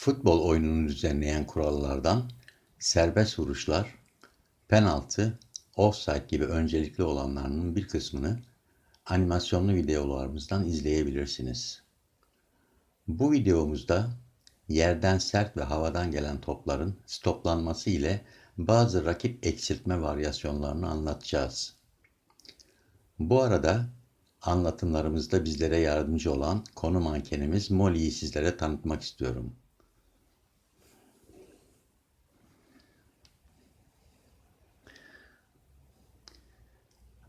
Futbol oyununu düzenleyen kurallardan serbest vuruşlar, penaltı, offside gibi öncelikli olanlarının bir kısmını animasyonlu videolarımızdan izleyebilirsiniz. Bu videomuzda yerden sert ve havadan gelen topların stoplanması ile bazı rakip eksiltme varyasyonlarını anlatacağız. Bu arada anlatımlarımızda bizlere yardımcı olan konu mankenimiz Molly'yi sizlere tanıtmak istiyorum.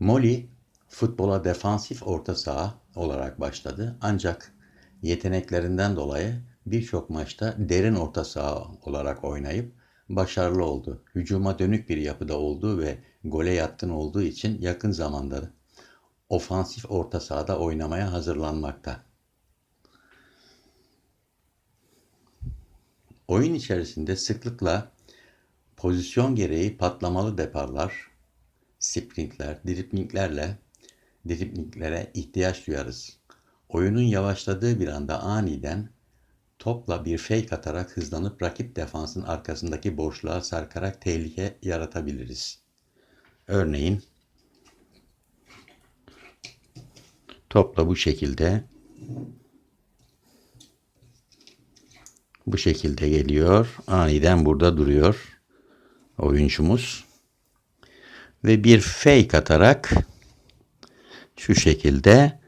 Molly futbola defansif orta saha olarak başladı ancak yeteneklerinden dolayı birçok maçta derin orta saha olarak oynayıp başarılı oldu. Hücuma dönük bir yapıda olduğu ve gole yatkın olduğu için yakın zamanda ofansif orta sahada oynamaya hazırlanmakta. Oyun içerisinde sıklıkla pozisyon gereği patlamalı deparlar, sprintler, driplinglerle driplinglere ihtiyaç duyarız. Oyunun yavaşladığı bir anda aniden topla bir fake atarak hızlanıp rakip defansın arkasındaki boşluğa sarkarak tehlike yaratabiliriz. Örneğin topla bu şekilde bu şekilde geliyor. Aniden burada duruyor oyuncumuz. Ve bir fake atarak şu şekilde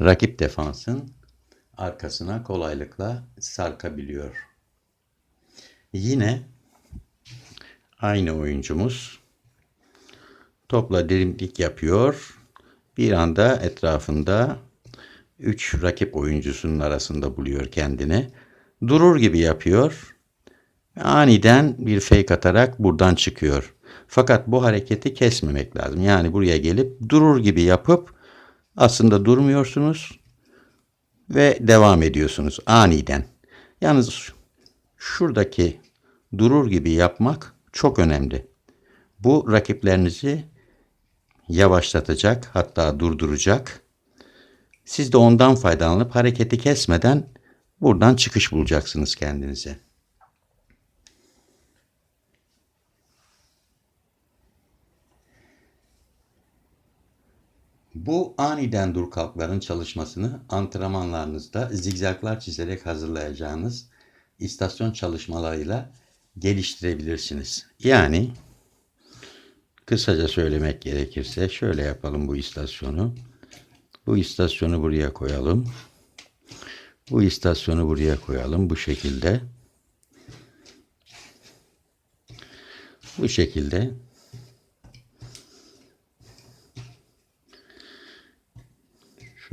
rakip defansın arkasına kolaylıkla sarkabiliyor. Yine aynı oyuncumuz topla dirimlik yapıyor. Bir anda etrafında 3 rakip oyuncusunun arasında buluyor kendini. Durur gibi yapıyor. Aniden bir fake atarak buradan çıkıyor. Fakat bu hareketi kesmemek lazım. Yani buraya gelip durur gibi yapıp aslında durmuyorsunuz ve devam ediyorsunuz aniden. Yalnız şuradaki durur gibi yapmak çok önemli. Bu rakiplerinizi yavaşlatacak hatta durduracak. Siz de ondan faydalanıp hareketi kesmeden buradan çıkış bulacaksınız kendinize. Bu aniden dur kalkların çalışmasını antrenmanlarınızda zigzaglar çizerek hazırlayacağınız istasyon çalışmalarıyla geliştirebilirsiniz. Yani kısaca söylemek gerekirse şöyle yapalım bu istasyonu. Bu istasyonu buraya koyalım. Bu istasyonu buraya koyalım bu şekilde. Bu şekilde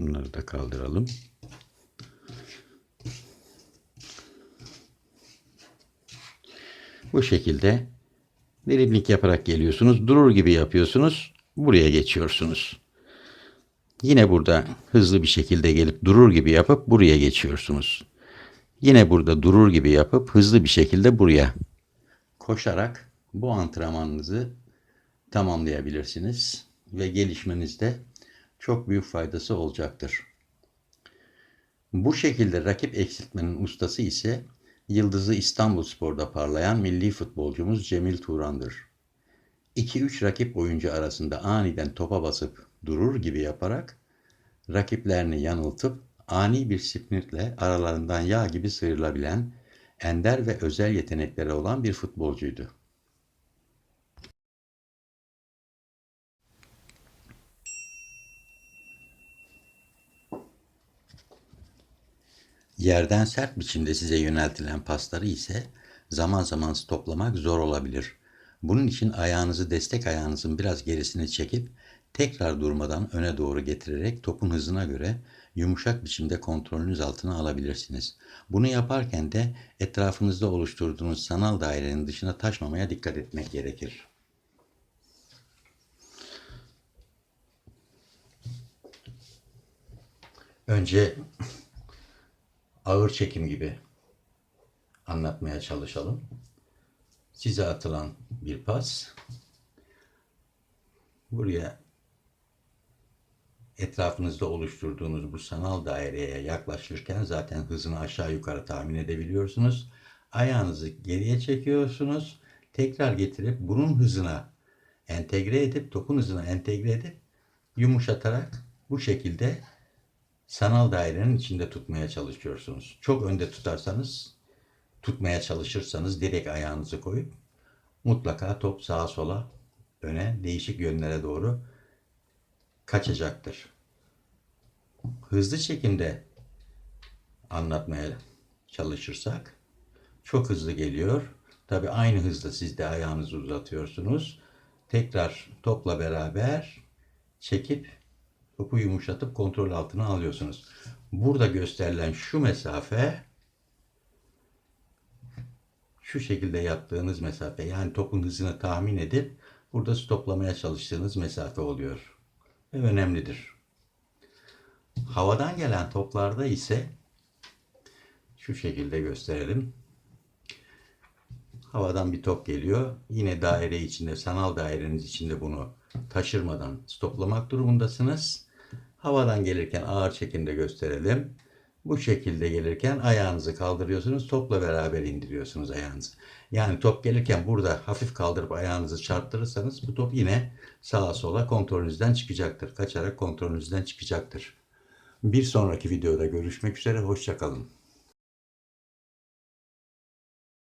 Şunları da kaldıralım. Bu şekilde dribling yaparak geliyorsunuz. Durur gibi yapıyorsunuz. Buraya geçiyorsunuz. Yine burada hızlı bir şekilde gelip durur gibi yapıp buraya geçiyorsunuz. Yine burada durur gibi yapıp hızlı bir şekilde buraya koşarak bu antrenmanınızı tamamlayabilirsiniz ve gelişmenizde çok büyük faydası olacaktır. Bu şekilde rakip eksiltmenin ustası ise Yıldızı İstanbul Spor'da parlayan milli futbolcumuz Cemil Turan'dır. 2-3 rakip oyuncu arasında aniden topa basıp durur gibi yaparak rakiplerini yanıltıp ani bir sprintle aralarından yağ gibi sıyrılabilen ender ve özel yetenekleri olan bir futbolcuydu. Yerden sert biçimde size yöneltilen pasları ise zaman zaman stoplamak zor olabilir. Bunun için ayağınızı destek ayağınızın biraz gerisine çekip tekrar durmadan öne doğru getirerek topun hızına göre yumuşak biçimde kontrolünüz altına alabilirsiniz. Bunu yaparken de etrafınızda oluşturduğunuz sanal dairenin dışına taşmamaya dikkat etmek gerekir. Önce ağır çekim gibi anlatmaya çalışalım. Size atılan bir pas. Buraya etrafınızda oluşturduğunuz bu sanal daireye yaklaşırken zaten hızını aşağı yukarı tahmin edebiliyorsunuz. Ayağınızı geriye çekiyorsunuz. Tekrar getirip bunun hızına entegre edip topun hızına entegre edip yumuşatarak bu şekilde sanal dairenin içinde tutmaya çalışıyorsunuz. Çok önde tutarsanız tutmaya çalışırsanız direkt ayağınızı koyup mutlaka top sağa sola öne değişik yönlere doğru kaçacaktır. Hızlı çekimde anlatmaya çalışırsak çok hızlı geliyor. Tabi aynı hızda siz de ayağınızı uzatıyorsunuz. Tekrar topla beraber çekip topu yumuşatıp kontrol altına alıyorsunuz. Burada gösterilen şu mesafe şu şekilde yaptığınız mesafe yani topun hızını tahmin edip burada stoplamaya çalıştığınız mesafe oluyor. Ve önemlidir. Havadan gelen toplarda ise şu şekilde gösterelim. Havadan bir top geliyor. Yine daire içinde, sanal daireniz içinde bunu taşırmadan stoplamak durumundasınız. Havadan gelirken ağır çekimde gösterelim. Bu şekilde gelirken ayağınızı kaldırıyorsunuz. Topla beraber indiriyorsunuz ayağınızı. Yani top gelirken burada hafif kaldırıp ayağınızı çarptırırsanız bu top yine sağa sola kontrolünüzden çıkacaktır. Kaçarak kontrolünüzden çıkacaktır. Bir sonraki videoda görüşmek üzere. Hoşçakalın.